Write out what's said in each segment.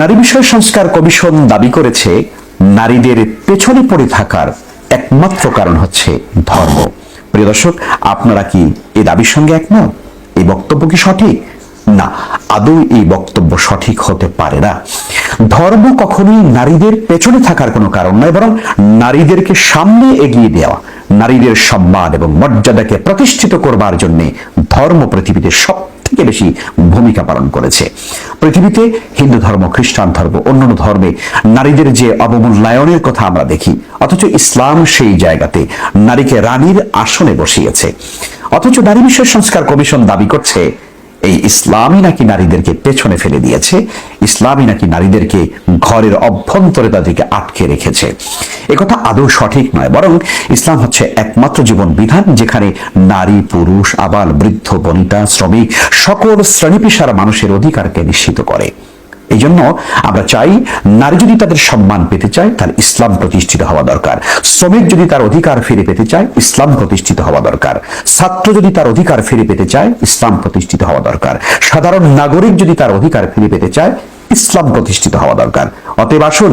নারী বিষয় সংস্কার কমিশন দাবি করেছে, নারীদের পেছনে পড়ে থাকার একমাত্র কারণ হচ্ছে ধর্ম। প্রিয় দর্শক, আপনারা কি এই দাবির সঙ্গে একমত? এই বক্তব্য কি সঠিক? না, আদৌ এই বক্তব্য সঠিক হতে পারে না। ধর্ম কখনোই নারীদের পেছনে থাকার কোনো কারণ নয়, বরং নারীদেরকে সামনে এগিয়ে দেওয়া, নারীদের সম্মান এবং মর্যাদাকে প্রতিষ্ঠিত করবার জন্য ধর্ম পৃথিবীতে সব থেকে বেশি ভূমিকা পালন করেছে। পৃথিবীতে হিন্দু ধর্ম, খ্রিস্টান ধর্ম, অন্যান্য ধর্মে নারীদের যে অবমূল্যায়নের কথা আমরা দেখি, অথচ ইসলাম সেই জায়গাতে নারীকে রানীর আসনে বসিয়েছে। অথচ নারী বিষয় সংস্কার কমিশন দাবি করছে এই ইসলামই নাকি নারীদেরকে পেছনে ফেলে দিয়েছে? ইসলামই নাকি নারীদেরকে ঘরের অভ্যন্তরে তাদেরকে আটকে রেখেছে? একথা আদৌ সঠিক নয়, বরং ইসলাম হচ্ছে একমাত্র জীবন বিধান যেখানে নারী, পুরুষ, আবাল, বৃদ্ধ, বনিতা, শ্রমিক, সকল শ্রেণি পেশার মানুষের অধিকারকে নিশ্চিত করে। এই জন্য আমরা চাই নারী যদি তাদের সম্মান পেতে চায় তাহলে ইসলাম প্রতিষ্ঠিত হওয়া দরকার। শ্রমিক যদি তার অধিকার ফিরে পেতে চায়, ইসলাম প্রতিষ্ঠিত হওয়া দরকার। ছাত্র যদি তার অধিকার ফিরে পেতে চায়, ইসলাম প্রতিষ্ঠিত হওয়া দরকার। সাধারণ নাগরিক যদি তার অধিকার ফিরে পেতে চায়, ইসলাম প্রতিষ্ঠিত হওয়া দরকার। অতএব আসুন,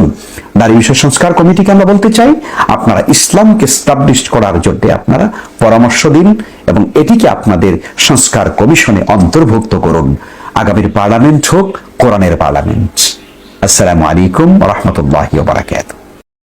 নারী বিষয় সংস্কার কমিটিকে আমরা বলতে চাই, আপনারা ইসলামকে স্টাবলিশ করার জন্য আপনারা পরামর্শ দিন এবং এটিকে আপনাদের সংস্কার কমিশনে অন্তর্ভুক্ত করুন। আগামীর পার্লামেন্ট হোক কোরআনের পার্লামেন্ট আসসালামু আলাইকুম রহমতুল্লাহ বারাকাতুহ